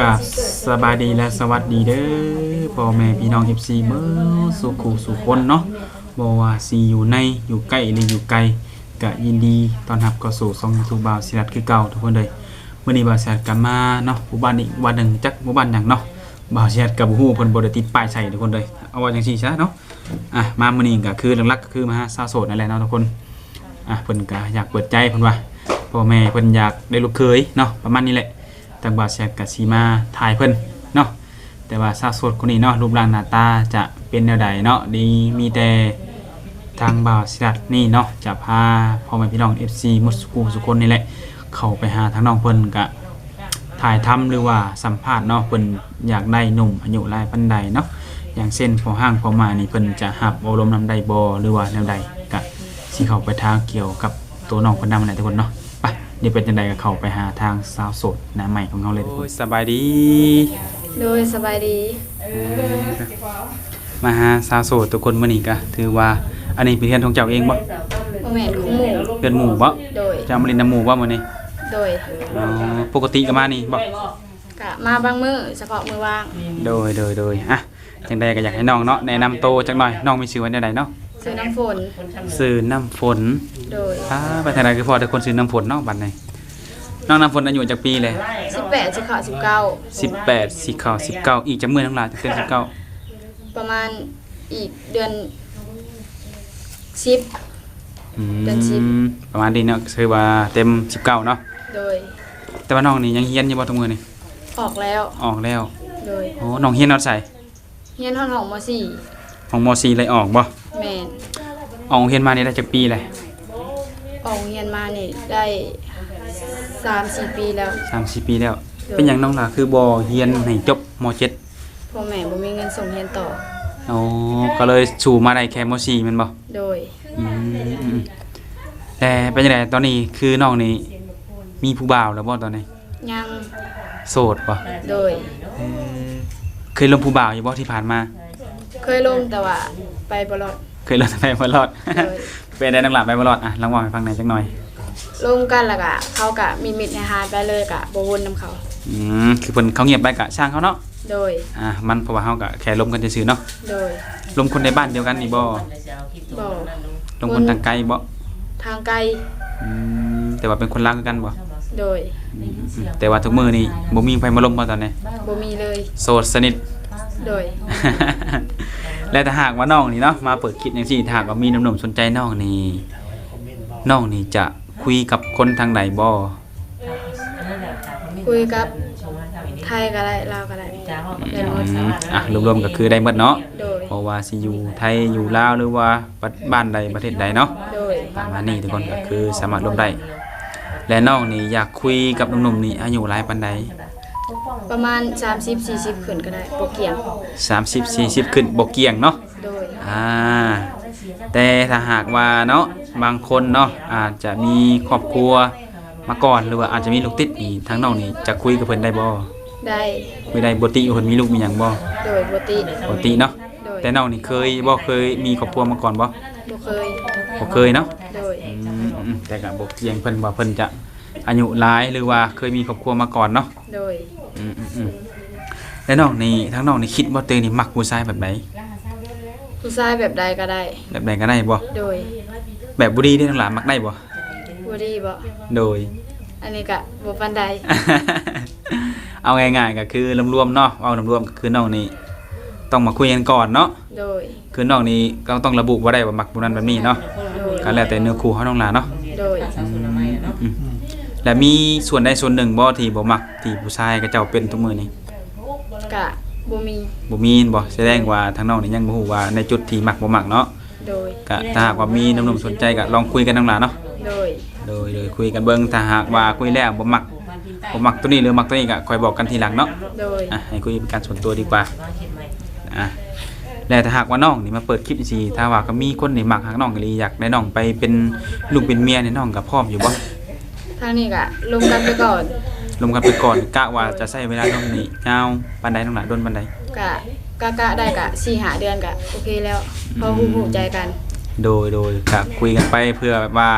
กับสบายดีและสวัสดีเด้อพ่อแม่พี่น้อง FC เมื่อสุขสุคนเนาะบ่ว่าสิอยู่ในอยู่ใกล้หรืออยู่ไกลก็ยินดีตอนรับเข้าสู่ช่อง YouTube บ่าวศิรัตคือเก่าทุกคนเลยมื้อนี้บาวศิรัตกลับมาเนาะหมู่บ้านนี้วันหนึ่งจักหมู่บ้านหยังเนาะบ่าวศิรัตกับบ่ฮู้เพิ่นบ่ได้ติดป้ายใส่ทุกคนเลยเอาไว่าจังซี่ซะเนาะอะมามื้อนี้ก็คือหลักๆก็คือมาหาสาวโสดนั่นแหละเนาะทุกคนอะเพิ่นก็อยากเปิดใจเพิ่นว่าพ่อแม่เพิ่นอยากได้ลูกเคยเนาะประมาณนี้แหละ ทางบาดแซกกับซีมาถ่ายเพิ่นเนาะแต่ว่าซาสดคนนี้เนาะรูปร่างหน้าตาจะเป็นแนวใดเนาะดีมีแต่ทางบ่าวสิรัตนี่เนาะจะพาพ่อแม่พี่น้อง FC มุสกูสุคนนี่แหละเข้าไปหาทางน้องเพิ่นกะถ่ายทำหรือว่าสัมภาษณ์เนาะเพิ่นอยากได้หนุ่มอายุหลายปันใดเนาะอย่างเช่นพอห้างพอมานี่เพิ่นจะหับอบรมนำใดบ่หรือว่าแนวใดกะสิเข้าไปทางเกี่ยวกับตัวน้องเพิ่นนำนั่นแหละทุกคนเนาะ เดี๋ยวเป็นจังไดก็เข้าไปหาทางสาวโสดหน้าใหม่ของเราเลยทุกคนสบายดี โดยสบายดีมาหาสาวโสดทุกคนมื้อนี้ก็ถือว่าอันนี้เป็นเพื่อนของเจ้าเองบ่โมเมนต์ของหมู่เพื่อนหมู่บ่โดย เจ้ามาเล่นน้ำหมู่บ่มื้อนี้โดยอ๋อปกติก็มานี่บ่กะมาบางมือเฉพาะมือว่างโดยโดยโดยอะจังใดก็อยากให้น้องเนาะแนะนำโตวจักหน่อยน้องมีชื่อว่าแนวใดเนาะ ซื้อน้ำฝนชื่อน้ำฝนโดยอ่าไปทางใดคือพอแต่คนชื่อน้ำฝนเนาะบัดนี้น้องน้ำฝนอายุจักปีเลย18สิเข้า19 18สิเข้า19อีกจักมื้อทั้งหลายจะเต็ม19ประมาณอีกเดือน10อืเดือนสิบมประมาณนี้เนาะคือว่าเต็ม19เนาะโดย แต่ว่าน้องนี่ยังเฮียนอยู่บ่ทุกมื้อนี่ออกแล้วออกแล้ว โดยโอ้น้องเฮียนเนาะใส่เฮียนห้องของม ของม .4 เลยออกบ่ .4 แม่นออกเฮียนมานี่ได้จักปีเลยออกเฮียนมานี่ได้3-4ปีแล้ว3-4ปีแล้ว เป็นหยังน้องล่ะคือบ่เฮียนให้จบม .7 พ่อแม่บ่มีเงินส่งเรียนต่ออ๋อก็เลยสู่มาได้แค่ม .4 แม่นบ่โดยอืมอืมแต่เป็นจังไดตอนนี้คือน้องนี่มีผู้บ่าวแล้วบ่ตอนนี้ ยังโสดบ่โดยเอ่อเคยลงผู้บ่าวอยู่บ่ที่ผ่านมา เคยลงแต่ว่าไปบ่รอดเคยลงไปบ่รอดโดยเป็นได้นังหลับไปบ่รอดอะลองบอกให้ฟังหน่อยจักหน่อย ลงกันแล้วก็เขากะมีมิดในหาดไปเลยกะบ่วนนํเขาอืมคือเพิ่นเขาเงียบไปกะช่างเขาเนาะ โดยอะมันเพราะว่าเฮาก็แค่ลมกันซื่อๆเนาะโดย ลมคนในบ้านเดียวกันนี่บ่บ่ ลมคนทางไกลบ่ทางไกลอืมแต่ว่าเป็นคนลาวคือกันบ่โดยอืมแต่ว่าทุกมื้อนี่บ่มีไผมาลมบ่ตอนนี้บ่มีเลย โสดสนิท โดย และถ้าหากว่าน้องนี่เนาะมาเปิดคลิปจังซี่ถ้าหากว่ามีหนุ่มๆสนใจน้องนี่น้องนี่จะคุยกับคนทางใดบ่คุยกับไทยก็ได้ลาวก็ได้ได้หมดอืมอะรวมๆก็คือได้หมดเนาะโดยเพราะว่าสิอยู่ไทยอยู่ลาวหรือว่าบ้านใดประเทศใดเนาะโดยประมาณนี้ทุกคนก็คือสามารถร่วมได้และน้องนี่อยากคุยกับหนุ่มๆนี่อายุหลายปานใด ประมาณ 30 40 ขึ้นก็ได้บ่เกี่ยง 30 40 ขึ้นบ่เกี่ยงเนาะโดย อ่าแต่ถ้าหากว่าเนาะบางคนเนาะอาจจะมีครอบครัวมาก่อนหรือว่าอาจจะมีลูกติดนี่ทั้งน้องนี่จะคุยกับเพิ่นได้บ่ได้คุยได้บ่ติเพิ่นมีลูกมีหยังบ่โดยบ่ติบ่ติเนาะโดยแต่น้องนี่เคยบ่เคยมีครอบครัวมาก่อนบ่บ่เคยบ่เคยเนาะโดย อืมอืมแต่ก็บ่เกี่ยงเพิ่นว่าเพิ่นจะ อายุหลายหรือว่าเคยมีครอบครัวมาก่อนเนาะโดยอืมอืมอืมแล้วน้องนี่ทั้งน้องนี่คิดว่าตัวเองนี่มักผู้ชายแบบไหนผู้ชายแบบใดก็ได้ แบบไหนก็ได้บ่โดยแบบบุรีได้ทั้งหลายมักได้บ่บ่ดีบ่โดย อันนี้ก็บ่ปานใด เอาง่ายๆก็คือรวมๆเนาะเอารวมๆก็คือน้องนี่ต้องมาคุยกันก่อนเนาะโดย คือน้องนี่ก็ต้องระบุว่าได้ว่ามักผู้นั้นแบบนี้เนาะโดย ก็แล้วแต่เนื้อคู่เฮาน้องหลานเนาะโดย อืม และมีส่วนใดส่วนหนึ่งบ่ที่บ่มักที่ผู้ชายกับเจ้าเป็นทุกมื้อนี้กะบ่มีบ่มีบ่แสดงว่าทางน้องนี่ยังบ่ฮู้ว่าในจุดที่มักบ่มักเนาะโดยก็ถ้าหากว่ามีหนุ่มๆสนใจก็ลองคุยกันน้องหลานเนาะโดยโดยโดยคุยกันเบิ่งถ้าหากว่าคุยแล้วบ่มักบ่มักตัวนี้หรือมักตัวนี้ก็ค่อยบอกกันทีหลังเนาะโดยอะให้คุยเป็นการส่วนตัวดีกว่าอะแล้วถ้าหากว่าน้องนี่มาเปิดคลิปสิถ้าว่าก็มีคนนี่มักหากน้องก็เลยอยากได้น้องไปเป็นลูกเป็นเมียนี่น้องก็พร้อมอยู่บ่ ทางนี้ก็ลงกันไปก่อนรวมกันไปก่อนกะว่าจะใช้เวลาน้องนี่ยาวปานใดน้องหลานโดนปานใด กะกะกะได้กะ4 5เดือนกะโอเคแล้ว พอฮู้ฮู้ใจกัน โดยโดยก็คุยกันไปเพื่อแบบว่า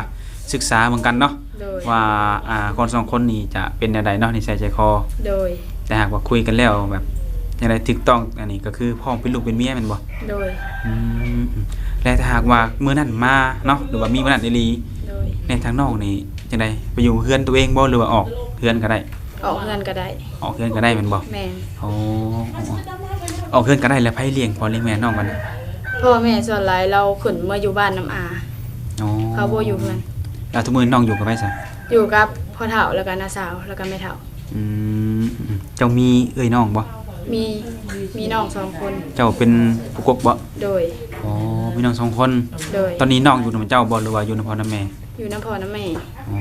ศึกษาเหมือนกันเนาะโดย ว่าอ่าคนสองคนนี้จะเป็นแนวใดเนาะนิสัยใจคอ โดย แต่หากว่าคุยกันแล้วแบบอย่างไรถูกต้องอันนี้ก็คือพ่อเป็นลูกเป็นเมียแม่นบ่โดย อืมและถ้าหากว่ามื้อนั้นมาเนาะหรือว่ามีมื้อนั้นอีหลีโดย ในทางนอกนี่ จังไดไปอยู่เฮือนตัวเองบ่หรือว่าออกเฮือนก็ได้ ออกเงินก็ได้ ออกเฮือนก็ได้แม่นบ่แม่นอ๋อออกเฮือนก็ได้แล้วไผเลี้ยงพ่อเลี้ยงแม่น้องมันน่ะพ่อแม่ส่วนหลายเราขึ้นมาอยู่บ้านน้ำอา อ๋อเขาบ่อยู่เพื่อน แล้วทุกมื้อน้องอยู่กับไผซะอยู่กับพ่อเฒ่าแล้วก็น้าสาวแล้วก็แม่เฒ่า อืมเจ้ามีเอ้ยน้องบ่มีมีน้องสองคน เจ้าเป็นผู้กกบ่โดย อ๋อมีน้องสองคน โดย ตอนนี้น้องอยู่นำเจ้าบ่หรือว่าอยู่นำพ่อนำแม่ อยู่น้ำพ่อน้ำแม่อ๋อ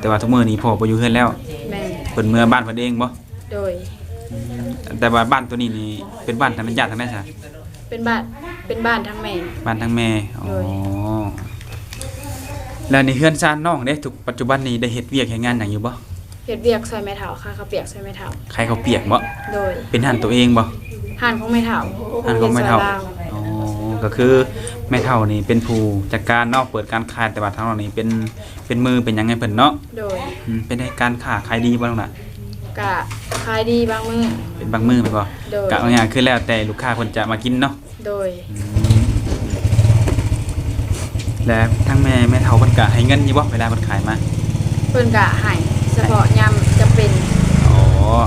แต่ว่าทุกมื้อนี้พ่อบ่อยู่เฮือนแล้วแม่เพิ่นเมื่อบ้านเพิ่นเองบ่โดย แต่ว่าบ้านตัวนี้นี่เป็นบ้านทางญาติทางใดซะเป็นบ้านเป็นบ้านทั้งแม่ บ้านทางแม่อ๋อโดยแล้วในเฮือนซ่านน้องเด้ทุกปัจจุบันนี้ได้เฮ็ดเวียกเฮ็ดงานหยังอยู่บ่เฮ็ดเวียกซอยแม่เฒ่าค่ะเขาวเปียกซอยแม่เฒ่าใครเขาเปียกบ่โดย เป็นหันตัวเองบ่ห่านของแม่เฒ่าหันของแม่เฒ่าฮ็ดซอยลวอ๋อก็คือ แม่เฒ่านี่เป็นผู้จัดการเนาะเปิดการขายแต่ว่าทางเรานี่เป็นเป็นมือเป็นหยังไงเพิ่นเนาะโดยอืมเป็นให้การค้าขายดีบ่ล่ะกะขายดีบางมื้อเป็นบางมือแม่นบ่โดย กะเอาง่ายๆคือแล้วแต่ลูกค้าเพิ่นจะมากินเนาะโดย และทั้งแม่แม่เฒ่าเพิ่นก็ให้เงินอยู่บ่เวลาเพิ่นขายมาเพิ่นกะให้เฉพาะยามจะเป็นอ๋อ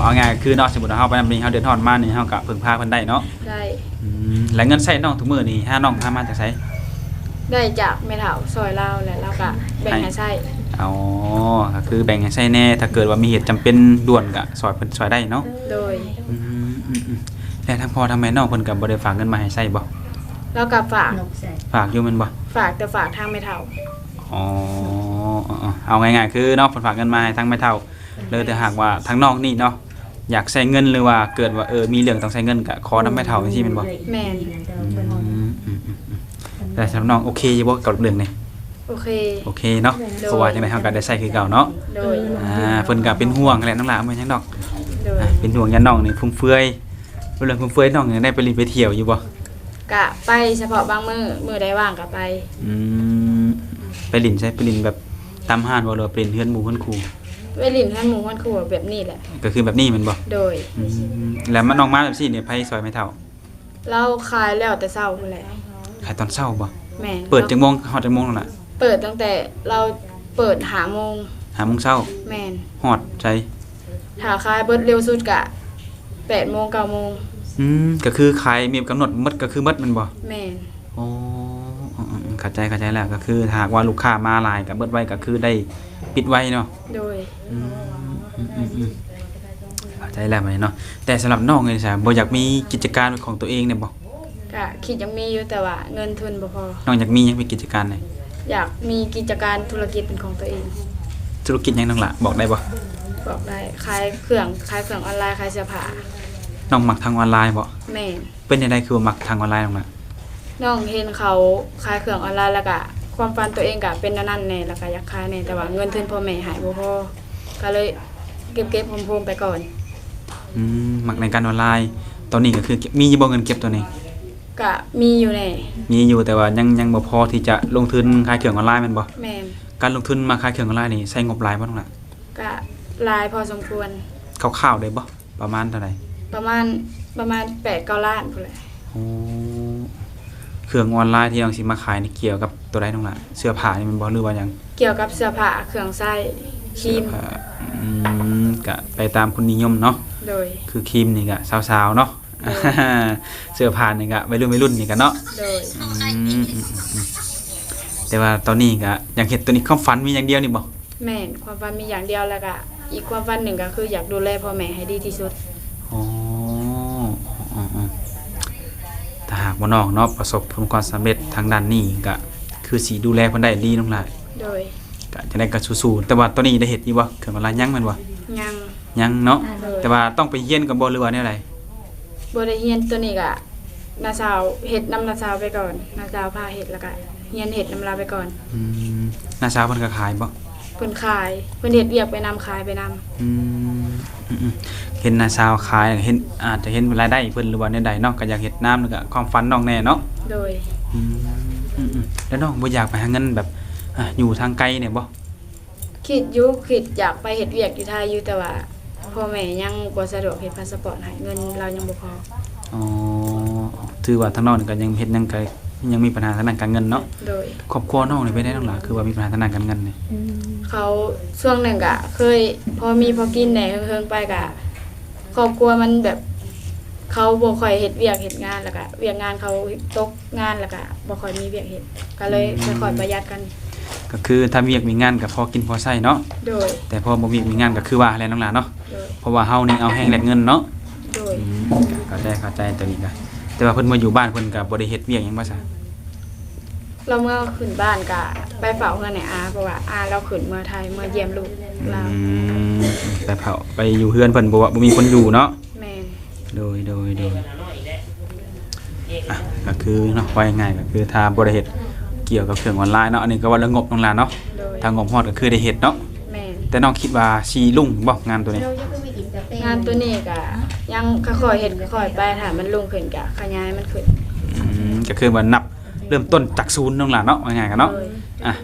เอาง่ายๆคือเนาะสมมุติว่าเฮาไปนำนี้เฮาเดือดร้อนมานี่เฮาก็พึ่งพาเพิ่นได้เนาะ ได้อืม แล้วเงินใช้น้องทุกมื้อนี่ถ้าน้องพามาจากไสได้จากแม่เฒ่าซอยลาวและเราก็แบ่งให้ใช้อ๋อก็คือแบ่งให้ใช้แน่ถ้าเกิดว่ามีเหตุจำเป็นด่วนก็ซอยเพิ่นซอยได้เนาะโดยอืมอืมอืมแล้วทั้งพ่อทั้งแม่น้องเพิ่นก็บ่ได้ฝากเงินมาให้ใช้บ่แล้วก็ฝากฝากอยู่แม่นบ่ ฝากแต่ฝากทางแม่เฒ่าอ๋ออ๋อเอาง่ายๆคือเนาะเพิ่นฝากเงินมาให้ทั้งแม่เฒ่า เลยแต่หากว่าทั้งน้องนี่เนาะ อยากใช้เงินหรือว่าเกิดว่าเออมีเรื่องต้องใช้เงินก็ขอนำแม่เฒ่าจังซี่แม่นบ่แม่นอืมอืมอืมอืมแต่สำหรับน้องโอเคอยู่บ่กับเรื่องนี้โอเค โอเคเนาะโดยเพราะว่าจังได๋เฮาก็ได้ใช้คือเก่าเนาะโดยอ่าเพิ่นก็เป็นห่วงแหละน้องหลานบ่หยังดอกโดยอ่าเป็นห่วงยันน้องนี่ฟุ่มเฟือยเรื่องฟุ่มเฟือยน้องยังได้ไปรีไปเที่ยวอยู่บ่กะไปเฉพาะบางมื้อมื้อใดว่างก็ไปอืมไปลินใช่ไปลินแบบตามห้านบ่หรือว่าเป็นเฮือนหมู่เฮือนครู ไปลิ้นท่านหมู่ท่านครัวแบบนี้แหละ ก็คือแบบนี้แมันบ่โดย อืมแล้วมันน้องมาแบบซี่เนี่ยไผซอยไม่เท่าเราขายแล้วแต่เช้าพุ่นแหละขายตอนเช้าบ่แม่นเปิดจังโมงฮอดจังโมงนั่นน่ะเปิดตั้งแต่เราเปิดหาโมง5โมงเช้าแม่นฮอดใจถ้าขายเบิดเร็วสุดกะ8โมง9โมงอืมก็คือขายมีกำหนดหมดก็คือหมดแมันบ่แม่น โอ้อืมๆ เข้าใจเข้าใจแล้วก็คือถ้าหากว่าลูกค้ามาหลายก็เบิดไว้ก็คือได้ปิดไว้เนาะโดยอืมอืมอืมอืมเข้าใจแล้วไหมเนาะแต่สำหรับน้องนี่ซะบ่อยากมีกิจการเป็นของตัวเองเนี่ยบ่กะคิดยังมีอยู่แต่ว่าเงินทุนบ่พอ น้องอยากมีหยังเป็นกิจการไหนอยากมีกิจการธุรกิจเป็นของตัวเอง ธุรกิจหยังน้องล่ะบอกได้บ่บอกได้ขายเครื่องขายเครื่องออนไลน์ขายเสื้อผ้าน้องมักทางออนไลน์บ่แม่นเป็นจังไดคือว่ามักทางออนไลน์น้องล่ะ น้องเห็นเขาขายเครื่องออนไลน์แล้วก็ความฝันตัวเองก็เป็นนั่นนั่นแน่แล้วก็อยากขายแน่แต่ว่าเงินทุนพ่อแม่หายบ่พอก็เลยเก็บเก็บๆโฮมๆไปก่อนอืมมักในการออนไลน์ตอนนี้ก็คือเก็บมีอยู่บ่เงินเก็บตัวนี้ก็มีอยู่แน่มีอยู่แต่ว่ายังยังบ่พอที่จะลงทุนขายเครื่องออนไลน์แม่นบ่แม่นการลงทุนมาขายเครื่องออนไลน์นี่ใช้งบหลายบ่น้องล่ะก็หลายพอสมควรคร่าวๆได้บ่ประมาณเท่าไหร่ประมาณประมาณ8 9ล้านพุ่นแหละโอ้ เครื่องออนไลน์ที่น้องสิมาขายนี่เกี่ยวกับตัวใดน้องล่ะเสื้อผ้านี่แมันบ่หรือว่าหยังเกี่ยวกับเสื้อผ้าเครื่องใช้ครีมเสื้อผ้าอืมก็ไปตามคนนิยมเนาะ โดย คือครีมนี่ก็สาวๆเนาะ เอ เสื้อผ้านี่ก็วัยรุ่นวัยรุ่นนี่ก็เนาะโดยอืมอืมอืมอืมแต่ว่าตอนนี้ก็อยากเห็นตัวนี้ความฝันมีอย่างเดียวนี่บ่แม่นความฝันมีอย่างเดียวแล้วก็อีกความฝันหนึ่งก็คืออยากดูแลพ่อแม่ให้ดีที่สุด อ๋ออ๋ออ๋อถ้า หากว่าน้องเนาะประสบผลความสำเร็จทางด้านนี้ก็คือสิดูแลเพิ่นได้ดีน้องหลายโดยก็จะได้ก็สู้ๆแต่ว่าตอนนี้ได้เฮ็ดอยู่บ่เครื่องออนไลน์ยังแม่นบ่ยังยังเนาะโดยแต่ว่าต้องไปเรียนกับบ่หรือว่าแนวใดบริเฮียนตัวนี้ก็นาสาวเห็ดน้ำนาสาวไปก่อนนาสาวพาเห็ดแล้วก็เฮียนเห็ดน้ำลาไปก่อนอืมน้าสาวเพิ่นก็ขายบ่เพิ่นขายเพิ่นเห็ดเวียกไปนำขายไปนำอืมอืมอืม เห็นน้าสาวขายเห็นอาจจะเห็นรายได้เพิ่นหรือว่าแนวใดเนาะก็อยากเฮ็ดน้ำแล้วก็ความฝันน้องแน่เนาะโดยอืมอืมอืมแล้วน้องบ่อยากไปหาเงินแบบอะอยู่ทางไกลเนี่ยบ่คิดอยุคิดอยากไปเห็ดเวียกอยู่ไทยอยู่แต่ว่าพ่อแม่ยังบ่สะดวกเฮ็ดพาสปอร์ตให้เงินเรายังบ่พออ๋อถือว่าทางน้องนี่ก็ยังเฮ็ดยังก็ ยังมีปัญหาทางด้านการเงินเนาะโดย ครอบครัวน้องนี่เป็นได้น้องหล่ะคือว่ามีปัญหาทางด้านการเงินนี่เขาช่วงหนึ่งก็เคย พอมีพอกินแหน่เฮิงๆไปก็ครอบครัวมันแบบ เขาบ่ค่อยเฮ็ดเวียกเฮ็ดงานแล้วก็เวียกงานเขาตกงานแล้วก็บ่ค่อยมีเวียกเฮ็ดก็เลยค่อยๆประหยัดกัน ก็คือถ้ามีเวียกมีงานก็พอกินพอใช้เนาะโดย แต่พอบ่มีเวียกมีงานก็คือว่าอะไรน้องหล่ะเนาะโดย เพราะว่าเฮานี่เอาแห้งแลกเงินเนาะโดย อืมเข้าใจเข้าใจตัวนี้ก็ แต่ว่าเพิ่นมาอยู่บ้านเพิ่นก็บ่ได้เฮ็ดเวียกหยังบ่ซะเราเมื่อขึ้นบ้านก็ไปเฝ้าเฮือนให้อาเพราะว่าอาเราขึ้นเมื่อไทยเมื่อเยี่ยมลูกเราอืมไปเผาไปอยู่เฮือนเพิ่นบ่ว่าบ่มีคนอยู่เนาะแม่นโดยโดยโดยอะก็คือเนาะว่าง่ายๆก็คือถ้าบ่ได้เฮ็ดเกี่ยวกับเครื่องออนไลน์เนาะอันนี้ก็ว่าเรื่องงบน้องหลานเนาะโดยทางงบฮอดก็คือได้เฮ็ดเนาะแม่นแต่น้องคิดว่าสิลุ่งบ่งานตัวนี้ งานตัวนี้ก็ยังค่อยๆเฮ็ดค่อยๆไปถ้ามันลงขึ้นก็ขยายมันขึ้นอืมก็คือว่านับเริ่มต้นจากศูนย์น้องหลานเนาะว่าง่ายกันเนาะโดยอะ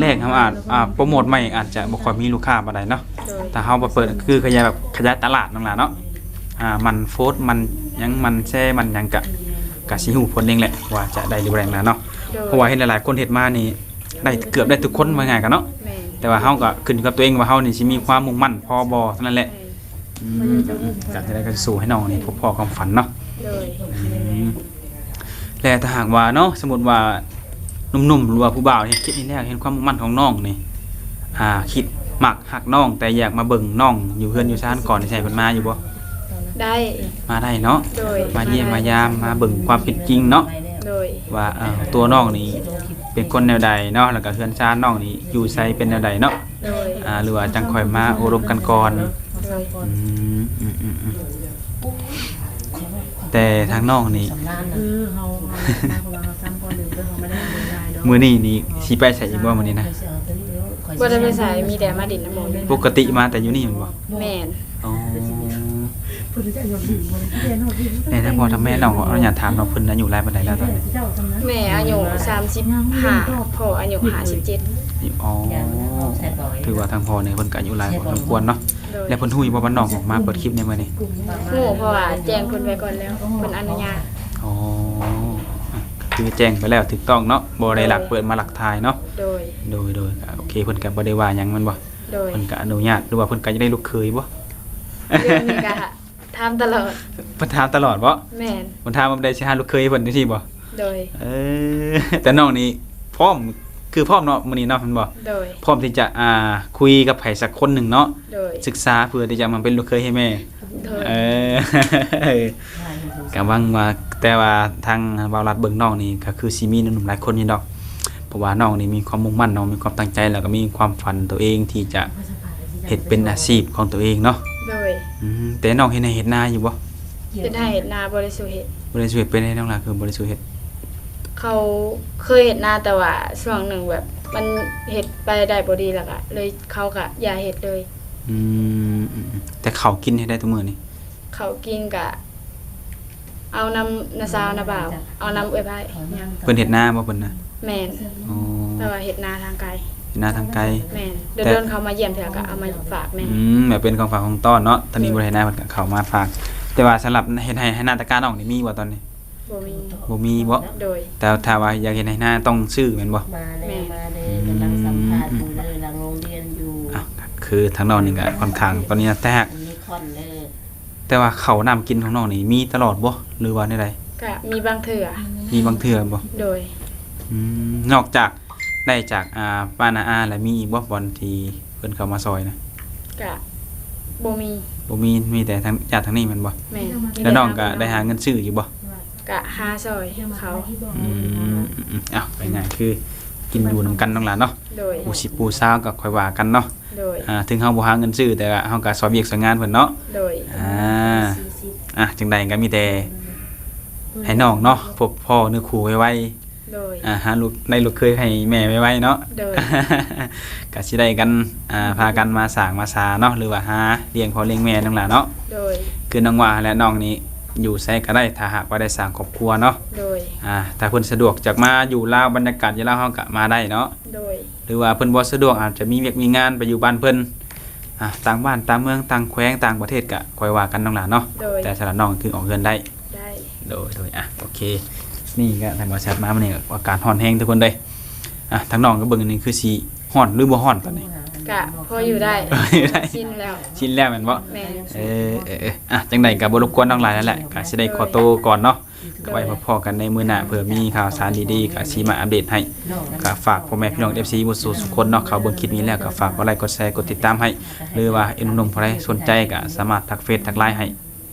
แรกๆครับอาจอ่าโปรโมทใหม่อาจจะบ่ค่อยมีลูกค้าปานใดเนาะโดยถ้าเฮามาเปิดคือขยายแบบขยายตลาดน้องหลานเนาะอ่ามันโฟดมันหยังมันแช่มันหยังกะกะสิฮู้ผลเองแหละว่าจะได้หรือบ่ได้นั่นล่ะเนาะโดยเพราะว่าเห็นหลายๆคนเฮ็ดมานี่ได้เกือบได้ทุกคนว่าง่ายกันเนาะแม่นแต่ว่าเฮาก็ขึ้นอยู่กับตัวเองว่าเฮานี่สิมีความมุ่งมั่นพอบ่เท่านั้นแหละ แม่นอืมก็จะได้ก็สู้ให้น้องนี่พบพอความฝันเนาะโดยอืมและถ้าหากว่าเนาะสมมุติว่าหนุ่มๆหรือว่าผู้บ่าวนี่คิดนี่แรกเห็นความมุ่งมั่นของน้องนี่อ่าคิดมักหักน้อง แต่อยากมาเบิ่งน้องอยู่เฮือนอยู่ซ่านก่อนนี่ใช่เพิ่นมาอยู่บ่ได้มาได้เนาะโดยมาเยี่ยมมายามมาเบิ่งความเป็นจริงเนาะโดยว่าเอ่อตัวน้องนี่เป็นคนแนวใดเนาะแล้วก็เฮือนซ่านน้องนี่อยู่ไสเป็นแนวใดเนาะโดยอ่าหรือว่าจังค่อยมาอบรมกันก่อน โดยอืมอืมอืมอืมแต่ทางน้องนี่ สำนานเออเฮาเฮาเพราะว่าเฮาซ้ำคนหนึ่งเพื่อเฮาไม่ได้เงินได้ดอกมื้อนี้นี่สิไปใส่อีกบ่มื้อนี้นะ บ่ได้ไปใส่มีแต่มาดินน้ำมนต์ปกติมาแต่อยู่นี่แม่นบ่แม่นอ๋อผู้ที่จะยอมดีบ่ได้เรียนเฮาดีแต่ถ้าพ่อทำแม่น้องขออนุญาตถามน้องเพิ่นอายุหลายปานใดแล้วตอนนี้เจ้าสำนักแม่อายุ35พ่ออายุ57อ๋อถือว่าทางพ่อเนี่ยเพิ่นก็อายุหลายพอสมควรเนาะโดย แล้วเพิ่นฮู้อยู่บ่ว่าน้องออกมาเปิดคลิปในมื้อนี้ฮู้เพราะว่าแจ้งเพิ่นไว้ก่อนแล้วเพิ่นอนุญาตอ๋ออะคือแจ้งไปแล้วถูกต้องเนาะบ่ได้หลักเปิดมาหลักถ่ายเนาะโดย โดยโดยก็โอเคเพิ่นก็บ่ได้ว่าหยังแมันบ่โดยเพิ่นก็อนุญาตหรือว่าเพิ่นก็จะได้ลูกเคยบ่เรื่องนี้ก็ถามตลอดเพิ่นถามตลอดบ่แม่นเพิ่นถามว่าบ่ได้สิหาลูกเคยให้เพิ่นจังซี่บ่โดย เออแต่น้องนี่พร้อม คือพร้อมเนาะมื้อนี้เนาะเพิ่นบ่โดย พร้อมที่จะอ่าคุยกับไผสักคนหนึ่งเนาะโดย ศึกษาเพื่อที่จะมาเป็นลูกเคยให้แม่ โดย เออ ก็หวังว่าแต่ว่าทางบาวรัดเบิ่งน้องนี่ก็คือสิมีหนุ่มๆหลายคนอยู่ดอกเพราะว่าน้องนี่มีความมุ่งมั่นเนาะมีความตั้งใจแล้วก็มีความฝันตัวเองที่จะเฮ็ดเป็นอาชีพของตัวเองเนาะโดยอืมแต่น้องเฮ็ดให้เฮ็ดนาอยู่บ่เป็นให้เฮ็ดนาบริสุทธิ์เฮ็ดบ่ได้ช่วยเป็นให้น้องล่ะคือบ่ได้ช่วยเฮ็ด เขาเคยเฮ็ดนาแต่ว่าช่วงหนึ่งแบบมันเฮ็ดไปได้บ่ดีแล้วก็เลยเขาก็อย่าเฮ็ดเลยอืมอืมแต่เขาวกินให้ได้ทุกมื้อนี่เขากินก็เอาน้ำนาซาวนาบ่าว เอาน้ำเอ้ยไผเพิ่นเฮ็ดนาบ่เพิ่นน่ะแม่นอ๋อแต่ว่าเฮ็ดนาทางไกลเฮ็ดนาทางไกล แม่นแต่เดินๆเขามาเยี่ยมเถอะก็เอามาฝากแม่อืมแบบเป็นของฝากของต้อนเนาะตอนนี้บ่ได้ให้นาเพิ่นก็เข้ามาฝาก แต่ว่าสำหรับเฮ็ดให้ให้นาตะการน้องนี่มีบ่ตอนนี้ บ่มีบ่มีบ่โดย แต่ถ้าว่าอยากเฮ็ดให้นาต้องซื้อแม่นบ่มาเลยมาเลยกำลังสัมภาษณ์อยู่เลยหลังโรงเรียนอยู่อะคือทางน้องนี่ก็ค่อนข้างตอนนี้นะแต่หากมีคอนเลยแต่ว่าเขาวน้ำกินของน้องนี่มีตลอดบ่หรือว่าในใดก็มีบางเถื่อมีบางเทื่อบ่โดย อืมนอกจากได้จากอ่าป้านาอาแล้วมีอีกบ่บอลที่เพิ่นเข้ามาซอยนะก็บ่มีบ่มีมีแต่ทางญาติทางนี้แมันบ่แม่นแล้วน้องก็ได้หาเงินซื้ออยู่บ่ ก็หาซอยเขาอืมอืมอืมอ้าวไปง่ายคือ กินอยู่นํกันน้องหลานเนาะโดยปูสิปูซาวก็ค่อยว่ากันเนาะโดยอ่าถึงเฮาบ่หาเงินซื้อแต่ว่าเฮาก็ซอยเวียกซอยงานเพิ่นเนาะโดยอ่าอะจังใดก็มีแต่ให้น้องเนาะพบพ่อเนื้อคู่ไว้โดยๆอ่าหาลูกในลูกเคยให้แม่ไว้ๆเนาะโดยก็สิได้กันอ่าพากันมาสร้างมาสาเนาะหรือว่าหาเลี้ยงพ่อเลี้ยงแม่นั่นล่ะเนาะโดยคือน้องว่าและน้องนี้ อยู่ไสก็ได้ถ้าหากว่าได้สร้างครอบครัวเนาะโดย อ่าถ้าเพิ่นสะดวกจากมาอยู่ลาวบรรยากาศอยู่ลาวเฮาก็มาได้เนาะโดย หรือว่าเพิ่นบ่สะดวกอาจจะมีเวียกมีงานไปอยู่บ้านเพิ่นอะต่างบ้านต่างเมืองต่างแขวงต่างประเทศก็ค่อยว่ากันน้องหลานเนาะโดย แต่สำหรับน้องคือออกเงินได้ ได้ โดยโดยอะโอเค นี่ก็ทางบริษัทมามันนี่อาการฮ้อนแห้งทุกคนเลยอะทางน้องก็เบิ่งอันนี้คือสีฮ้อนหรือบ่ฮ้อนตอนนี้ กะพออยู่ได้ได้ ชินแล้ว ชินแล้วแม่นบ่แม่นเออเออเอออะจังใดก็บ่รบกวนน้องหลายนั่นแหละก็สิได้ขอโตวก่อนเนาะก็ไว้พอๆกันในมื้อหน้าเผื่อมีข่าวสารดีๆก็สิมาอัปเดตให้ก็ฝากพ่อแม่พี่น้อง FC บ่สู่สุคนเนาะเขาเบิ่งคลิปนี้แล้วก็ฝากกดไลค์กดแชร์กดติดตามให้ หรือว่าเอ็นหนุ่มๆผู้ใดสนใจก็สามารถทักเฟซทักไลน์ให้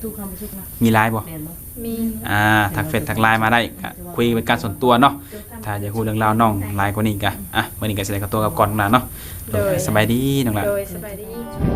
ตู้คำประชุกนะมีไลน์บ่แม่นบ่มีอ่าทักเฟซทักไลน์มาได้ก็คุยเป็นการส่วนตัวเนาะถ้าอยากรู้เรื่องราวน้องหลายกว่านี้ก็อะมื้อนี้ก็สิได้ขอตัวกลับก่อนน้องหลานเนาะโดยสบายดีน้องหลาน โดยสบายดี